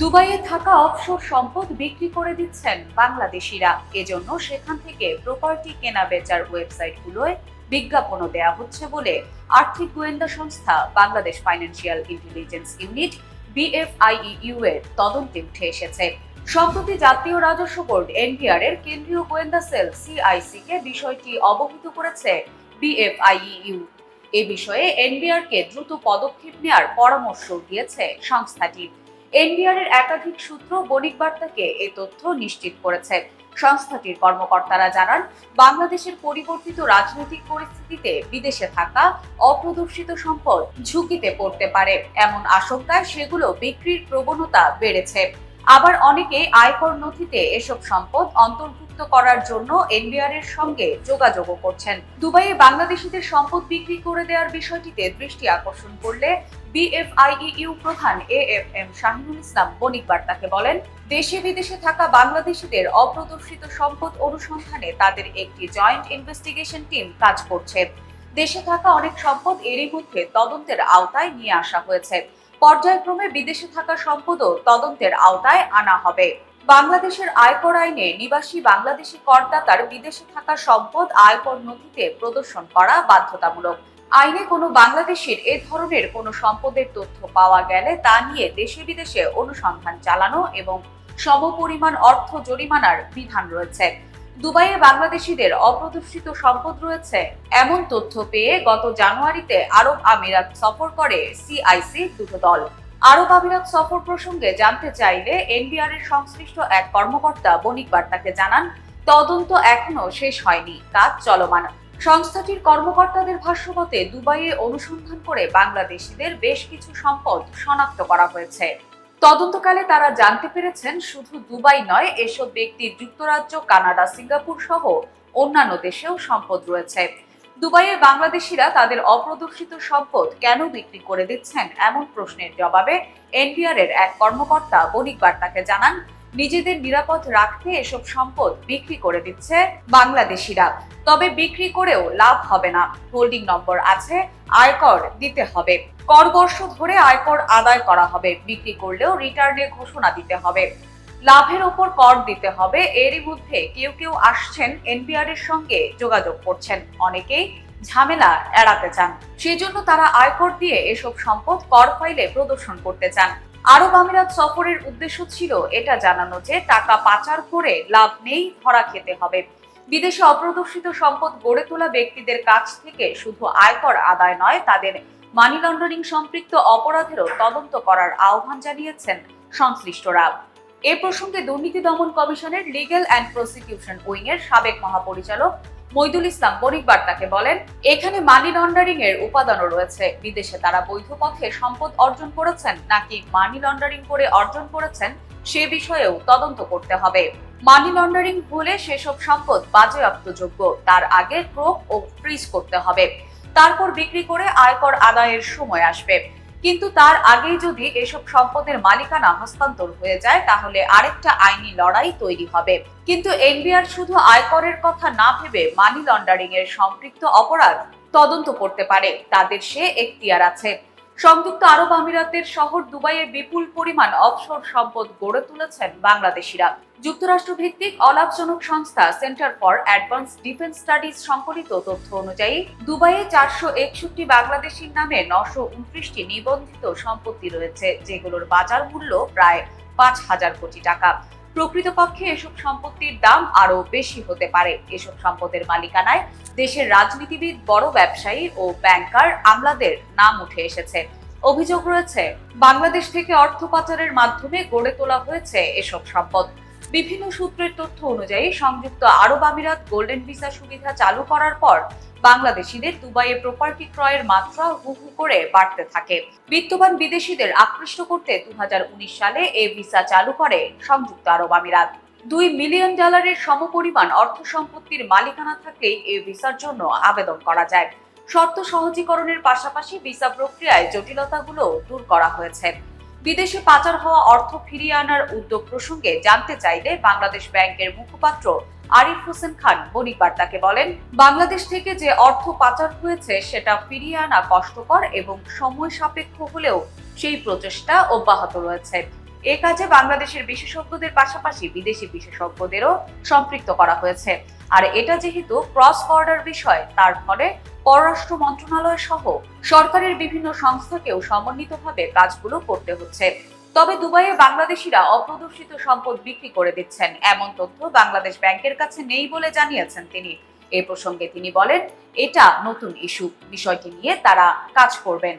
দুবাইয়ে থাকা অফশোর সম্পদ বিক্রি করে দিচ্ছেন বাংলাদেশিরা। এজন্য সেখান থেকে প্রপার্টি কেনা বেচার ওয়েবসাইটগুলোয় বিজ্ঞাপনও দেয়া হচ্ছে বলে আর্থিক গোয়েন্দা সংস্থা Bangladesh financial intelligence unit BFIU এর তদন্তে উঠে এসেছে। সম্প্রতি জাতীয় রাজস্ব বোর্ড এনপিআর এর কেন্দ্রীয় গোয়েন্দা সেল সিআইসি কে বিষয়টি অবহিত করেছে বিএফআইইউ এ বিষয়ে এনবিআর কে দ্রুত পদক্ষেপ নেওয়ার পরামর্শ দিয়েছে সংস্থাটি। এনবিআর এর একাধিক সূত্র বণিক বার্তাকে এ তথ্য নিশ্চিত করেছে। সংস্থাটির কর্মকর্তারা জানান, বাংলাদেশের পরিবর্তিত রাজনৈতিক পরিস্থিতিতে বিদেশে থাকা অপ্রদর্শিত সম্পদ ঝুঁকিতে পড়তে পারে। এমন আশঙ্কায় সেগুলো বিক্রির প্রবণতা বেড়েছে। আবার অনেকে আয়কর নথিতে এসব সম্পদ অন্তর্ভুক্ত করার জন্য এনবিআর এর সঙ্গে যোগাযোগও করছেন। দুবাইয়ে বাংলাদেশিদের সম্পদ বিক্রি করে দেওয়ার বিষয়টিতে দৃষ্টি আকর্ষণ করলে বিএফআইইউ প্রধান A F M Shahinul Islam বণিক বার্তাকে বলেন, দেশে বিদেশে থাকা বাংলাদেশিদের অপ্রদর্শিত সম্পদ অনুসন্ধানে তাদের একটি জয়েন্ট ইনভেস্টিগেশন টিম কাজ করছে। দেশে থাকা অনেক সম্পদ এরই মধ্যে তদন্তের আওতায় নিয়ে আসা হয়েছে। পর্যায়ক্রমে বিদেশে থাকা সম্পদও তদন্তের আওতায় আনা হবে। বাংলাদেশের আয়কর আইনে নিবাসী বাংলাদেশি করদাতার বিদেশে থাকা সম্পদ আয়কর নথিতে প্রদর্শন করা বাধ্যতামূলক। আইনে কোনো বাংলাদেশের এ ধরনের কোনো সম্পদের তথ্য পাওয়া গেলে তা নিয়ে দেশে বিদেশে অনুসন্ধান চালানো এবং সমপরিমাণ অর্থ জরিমানার বিধান রয়েছে। দুবাইয়ে বাংলাদেশিদের অপ্রদর্শিত সম্পদ রয়েছে। এমন তথ্য পেয়ে গত জানুয়ারিতে আরব আমিরাত সফর করে সিআইসি দুটো দল। আরব আমিরাত সফর প্রসঙ্গে জানতে চাইলে এনবিআর এর সংশ্লিষ্ট এক কর্মকর্তা বণিক বার্তাকে জানান, তদন্ত এখনও শেষ হয়নি, কাজ চলমান। সংস্থাটির কর্মকর্তাদের ভাষ্যমতে, দুবাইয়ে অনুসন্ধান করে বাংলাদেশিদের বেশ কিছু সম্পদ শনাক্ত করা হয়েছে। তদন্তকালে তারা জানতে পেরেছেন শুধু দুবাই নয়, এসব ব্যক্তির যুক্তরাজ্য, কানাডা, সিঙ্গাপুর সহ অন্যান্য দেশেও সম্পদ রয়েছে। দুবাইয়ে বাংলাদেশিরা তাদের অপ্রদর্শিত সম্পদ কেন বিক্রি করে দিচ্ছেন এমন প্রশ্নের জবাবে এনবিআর এর এক কর্মকর্তা বণিক বার্তাকে জানান, নিজেদের নিরাপদ রাখতে এসব সম্পদ বিক্রি করে দিচ্ছে বাংলাদেশিরা। তবে বিক্রি করেও লাভ হবে না। হোল্ডিং নম্বর আছে, আয়কর দিতে হবে। কর বর্ষ ধরে আয়কর আদায় করা হবে। বিক্রি করলেও রিটার্নে ঘোষণা দিতে হবে। লাভের ওপর কর দিতে হবে। এরই মধ্যে কেউ কেউ আসছেন এনবিআর এর সঙ্গে যোগাযোগ করছেন। অনেকেই ঝামেলা এড়াতে চান। সেজন্য তারা আয়কর দিয়ে এসব সম্পদ কর ফাইলে প্রদর্শন করতে চান। আরব আমিরাত সফরের উদ্দেশ্য ছিল এটা জানানো যে টাকা পাচার করে লাভ নেই, ধরা খেতে হবে। বিদেশে অপ্রদর্শিত সম্পদ গড়ে তোলা ব্যক্তিদের কাছ থেকে শুধু আয়কর আদায় নয়, তাদের মানি লন্ডারিং সম্পৃক্ত অপরাধেরও তদন্ত করার আহ্বান জানিয়েছেন সংশ্লিষ্টরা। এ প্রসঙ্গে দুর্নীতি দমন কমিশনের লিগ্যাল অ্যান্ড প্রসিকিউশন উইং এর সাবেক মহাপরিচালক মইদুল ইসলাম বণিক বার্তাকে বলেন, এখানে মানি লন্ডারিং এর উপাদানও রয়েছে। বিদেশে তারা বৈধ পথে সম্পদ অর্জন করেছেন, নাকি মানি লন্ডারিং করে অর্জন করেছেন সে বিষয়েও তদন্ত করতে হবে। মানি লন্ডারিং হলে সেসব সম্পদ বাজেয়াপ্তযোগ্য। তার আগে ক্রোক ও ফ্রিজ করতে হবে। তারপর বিক্রি করে আয়কর আদায়ের সময় আসবে। কিন্তু তার আগেই যদি এসব সম্পদের মালিকানা হস্তান্তর হয়ে যায়, তাহলে আরেকটা আইনি লড়াই তৈরি হবে। কিন্তু এনবিআর শুধু আয়করের কথা না ভেবে মানি লন্ডারিং এর সম্পৃক্ত অপরাধ তদন্ত করতে পারে। তাদের সে এখতিয়ার আছে। সংযুক্ত আরব আমিরাতের শহর দুবাইয়ে বিপুল পরিমাণ অফশোর সম্পদ গড়ে তুলেছেন বাংলাদেশিরা। যুক্তরাষ্ট্র ভিত্তিক অলাভজনক সংস্থা centre for advance defence studies সংকলিত তথ্য অনুযায়ী, দুবাইয়ে চারশো একষট্টি বাংলাদেশির নামে নশো উনত্রিশটি নিবন্ধিত সম্পত্তি রয়েছে, যেগুলোর বাজার মূল্য প্রায় পাঁচ হাজার কোটি টাকা। প্রকৃতপক্ষে এসব সম্পত্তির দাম আরও বেশি হতে পারে। এসব সম্পদের মালিকানায় দেশের রাজনীতিবিদ, বড় ব্যবসায়ী ও ব্যাংকার আমলাদের নাম উঠে এসেছে। অভিযোগ রয়েছে, বাংলাদেশ থেকে অর্থ পাচারের মাধ্যমে গড়ে তোলা হয়েছে এসব সম্পদ। বিভিন্ন সূত্রের তথ্য অনুযায়ী সংযুক্ত আরব আমিরাত গোল্ডেন ভিসা সুবিধা চালু করার পর বাংলাদেশিদের দুবাইয়ে প্রপার্টি ক্রয়ের মাত্রা হু হু করে বাড়তে থাকে। বিত্তবান বিদেশিদের আকৃষ্ট করতে দু সালে এই ভিসা চালু করে সংযুক্ত আরব আমিরাত। দুই মিলিয়ন ডলারের সমপরিমাণ অর্থ সম্পত্তির মালিকানা থাকলেই এ ভিসার জন্য আবেদন করা যায়। শর্ত সহজীকরণের পাশাপাশি ভিসা প্রক্রিয়ায় জটিলতাগুলো দূর করা হয়েছে। বিদেশে পাচার হওয়া অর্থ ফিরিয়ে আনার উদ্যোগ প্রসঙ্গে জানতে চাইলে বাংলাদেশ ব্যাংকের মুখপাত্র আরিফ হোসেন খান বণিক বার্তাকে বলেন, বাংলাদেশ থেকে যে অর্থ পাচার হয়েছে সেটা ফিরিয়ে আনা কষ্টকর এবং সময় সাপেক্ষ হলেও সেই প্রচেষ্টা অব্যাহত রয়েছে। এ কাজে বাংলাদেশের বিশেষজ্ঞদের পাশাপাশি বিদেশি বিশেষজ্ঞদেরও সম্পৃক্ত করা হয়েছে। আর এটা যেহেতু ক্রস বর্ডার বিষয়, তার ফলে পররাষ্ট্র মন্ত্রণালয় সহ সরকারের বিভিন্ন সংস্থাকেও সমন্বিতভাবে কাজগুলো করতে হচ্ছে। তবে দুবাইয়ে বাংলাদেশিরা অপ্রদর্শিত সম্পদ বিক্রি করে দিচ্ছেন। এমন তথ্য বাংলাদেশ ব্যাংকের কাছে নেই বলে জানিয়েছেন তিনি। এ প্রসঙ্গে তিনি বলেন, এটা নতুন ইস্যু। বিষয়টি নিয়ে তারা কাজ করবেন।